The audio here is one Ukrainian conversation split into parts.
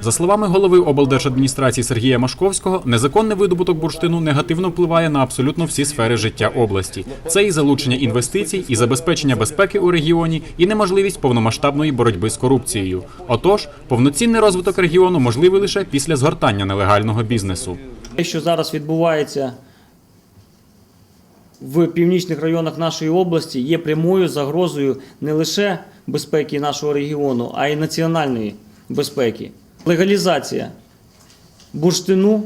За словами голови облдержадміністрації Сергія Машковського, незаконний видобуток бурштину негативно впливає на абсолютно всі сфери життя області. Це і залучення інвестицій, і забезпечення безпеки у регіоні, і неможливість повномасштабної боротьби з корупцією. Отож, повноцінний розвиток регіону можливий лише після згортання нелегального бізнесу. Те, що зараз відбувається в північних районах нашої області, є прямою загрозою не лише безпеки нашого регіону, а й національної безпеки. Легалізація бурштину,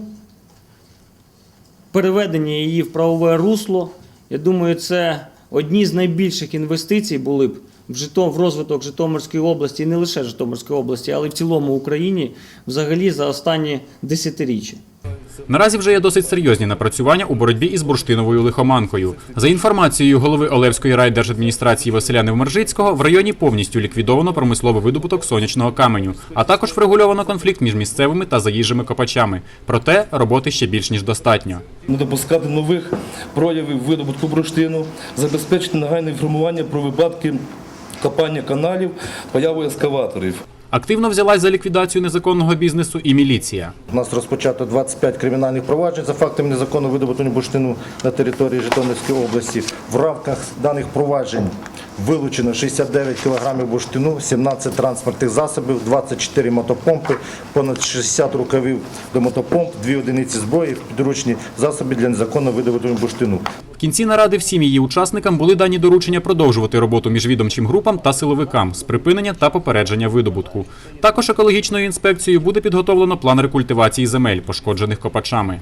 переведення її в правове русло, я думаю, це одні з найбільших інвестицій були б в Житом, в розвиток Житомирської області, і не лише Житомирської області, але й в цілому Україні взагалі за останні десятиріччя. Наразі вже є досить серйозні напрацювання у боротьбі із бурштиновою лихоманкою. За інформацією голови Олевської райдержадміністрації Василя Невмержицького, в районі повністю ліквідовано промисловий видобуток сонячного каменю, а також врегульовано конфлікт між місцевими та заїжджими копачами. Проте роботи ще більш ніж достатньо. не допускати нових проявів видобутку бурштину, забезпечити нагальне інформування про випадки копання каналів, появу ескаваторів. Активно взялась за ліквідацію незаконного бізнесу і міліція. У нас розпочато 25 кримінальних проваджень за фактами незаконного видобутку бурштину на території Житомирської області. В рамках даних проваджень вилучено 69 кг бурштину, 17 транспортних засобів, 24 мотопомпи, понад 60 рукавів до мотопомп, 2 одиниці зброї, підручні засоби для незаконного видобутку бурштину. В кінці наради всім її учасникам були дані доручення продовжувати роботу міжвідомчим групам та силовикам з припинення та попередження видобутку. Також екологічною інспекцією буде підготовлено план рекультивації земель, пошкоджених копачами.